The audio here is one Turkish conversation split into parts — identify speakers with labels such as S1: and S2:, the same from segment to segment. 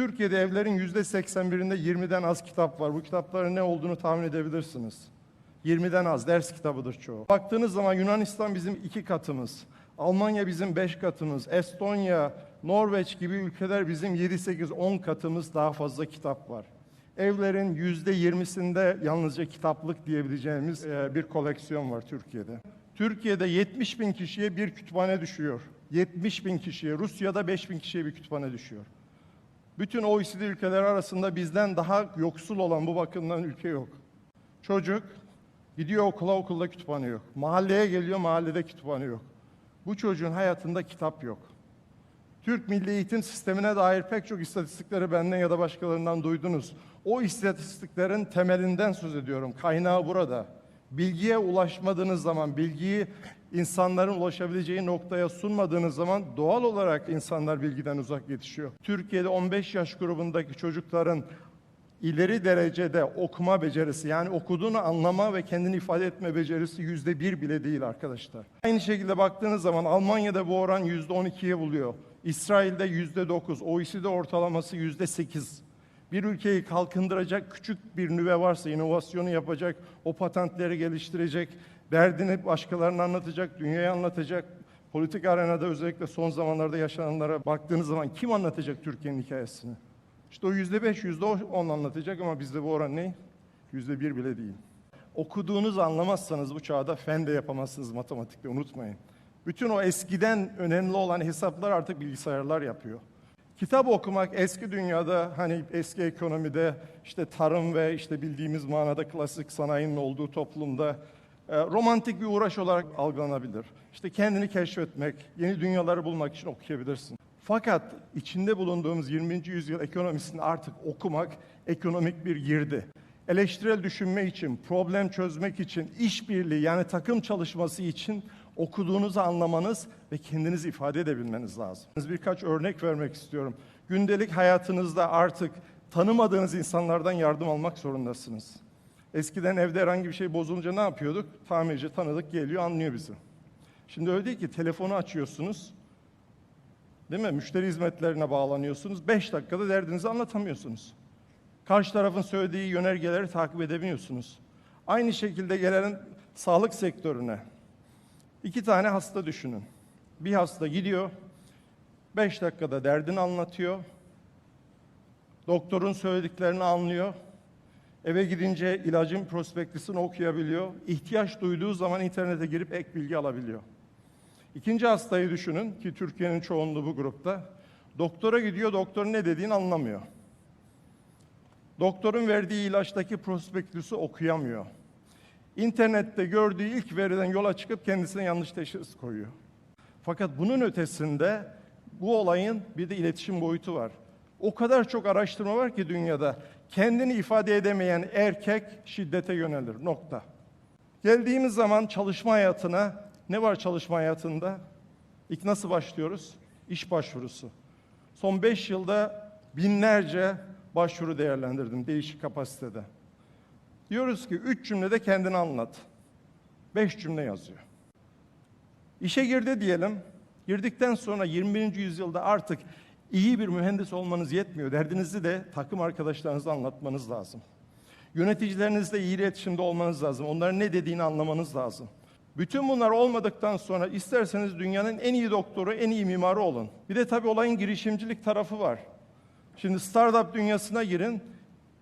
S1: Türkiye'de evlerin yüzde 81'inde 20'den az kitap var. Bu kitapların ne olduğunu tahmin edebilirsiniz. 20'den az ders kitabıdır çoğu. Baktığınız zaman Yunanistan bizim iki katımız. Almanya bizim beş katımız. Estonya, Norveç gibi ülkeler bizim 7, 8, 10 katımız daha fazla kitap var. Evlerin yüzde 20'sinde yalnızca kitaplık diyebileceğimiz e, bir koleksiyon var Türkiye'de. Türkiye'de 70 bin kişiye bir kütüphane düşüyor. 70 bin kişiye, Rusya'da 5 bin kişiye bir kütüphane düşüyor. Bütün OECD ülkeleri arasında bizden daha yoksul olan bu bakımdan ülke yok. Çocuk gidiyor okula, okulda kütüphane yok. Mahalleye geliyor, mahallede kütüphane yok. Bu çocuğun hayatında kitap yok. Türk Milli Eğitim Sistemi'ne dair pek çok istatistikleri benden ya da başkalarından duydunuz. O istatistiklerin temelinden söz ediyorum. Kaynağı burada. Bilgiye ulaşmadığınız zaman, bilgiyi insanların ulaşabileceği noktaya sunmadığınız zaman doğal olarak insanlar bilgiden uzak yetişiyor. Türkiye'de 15 yaş grubundaki çocukların ileri derecede okuma becerisi yani okuduğunu anlama ve kendini ifade etme becerisi yüzde bir bile değil arkadaşlar. Aynı şekilde baktığınız zaman Almanya'da bu oran yüzde on ikiye buluyor. İsrail'de yüzde dokuz, OECD ortalaması yüzde sekiz. Bir ülkeyi kalkındıracak küçük bir nüve varsa, inovasyonu yapacak, o patentleri geliştirecek, derdini başkalarına anlatacak, dünyaya anlatacak, politik arenada özellikle son zamanlarda yaşananlara baktığınız zaman kim anlatacak Türkiye'nin hikayesini? İşte o yüzde beş, yüzde on anlatacak ama bizde bu oran ne? Yüzde bir bile değil. Okuduğunuzu anlamazsanız bu çağda fen de yapamazsınız matematikte unutmayın. Bütün o eskiden önemli olan hesaplar artık bilgisayarlar yapıyor. Kitap okumak eski dünyada hani eski ekonomide işte tarım ve işte bildiğimiz manada klasik sanayinin olduğu toplumda e, romantik bir uğraş olarak algılanabilir. İşte kendini keşfetmek, yeni dünyaları bulmak için okuyabilirsin. Fakat içinde bulunduğumuz 20. yüzyıl ekonomisini artık okumak ekonomik bir girdi. Eleştirel düşünme için, problem çözmek için, işbirliği yani takım çalışması için okuduğunuzu anlamanız ve kendinizi ifade edebilmeniz lazım. Birkaç örnek vermek istiyorum. Gündelik hayatınızda artık tanımadığınız insanlardan yardım almak zorundasınız. Eskiden evde herhangi bir şey bozulunca ne yapıyorduk? Tamirci tanıdık geliyor anlıyor bizi. Şimdi öyle değil ki telefonu açıyorsunuz. Değil mi? Müşteri hizmetlerine bağlanıyorsunuz. Beş dakikada derdinizi anlatamıyorsunuz. Karşı tarafın söylediği yönergeleri takip edemiyorsunuz. Aynı şekilde gelen sağlık sektörüne. İki tane hasta düşünün. Bir hasta gidiyor, beş dakikada derdini anlatıyor. Doktorun söylediklerini anlıyor. Eve gidince ilacın prospektüsünü okuyabiliyor. İhtiyaç duyduğu zaman internete girip ek bilgi alabiliyor. İkinci hastayı düşünün ki Türkiye'nin çoğunluğu bu grupta. Doktora gidiyor, doktorun ne dediğini anlamıyor. Doktorun verdiği ilaçtaki prospektüsü okuyamıyor. İnternette gördüğü ilk veriden yola çıkıp kendisine yanlış teşhis koyuyor. Fakat bunun ötesinde bu olayın bir de iletişim boyutu var. O kadar çok araştırma var ki dünyada kendini ifade edemeyen erkek şiddete yönelir. Nokta. Geldiğimiz zaman çalışma hayatına ne var çalışma hayatında? İlk nasıl başlıyoruz? İş başvurusu. Son beş yılda binlerce başvuru değerlendirdim değişik kapasitede. Diyoruz ki üç cümlede kendini anlat. Beş cümle yazıyor. İşe girdi diyelim. Girdikten sonra 21. yüzyılda artık iyi bir mühendis olmanız yetmiyor. Derdinizi de takım arkadaşlarınıza anlatmanız lazım. Yöneticilerinizle iyi iletişimde olmanız lazım. Onların ne dediğini anlamanız lazım. Bütün bunlar olmadıktan sonra isterseniz dünyanın en iyi doktoru, en iyi mimarı olun. Bir de tabii olayın girişimcilik tarafı var. Şimdi startup dünyasına girin.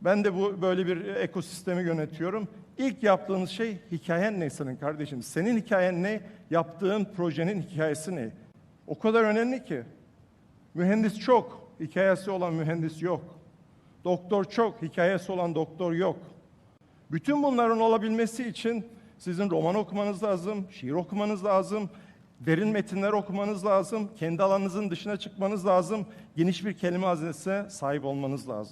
S1: Ben de bu böyle bir ekosistemi yönetiyorum. İlk yaptığınız şey hikayen ne senin kardeşim? Senin hikayen ne? Yaptığın projenin hikayesi ne? O kadar önemli ki. Mühendis çok, hikayesi olan mühendis yok. Doktor çok, hikayesi olan doktor yok. Bütün bunların olabilmesi için sizin roman okumanız lazım, şiir okumanız lazım, derin metinler okumanız lazım, kendi alanınızın dışına çıkmanız lazım, geniş bir kelime hazinesine sahip olmanız lazım.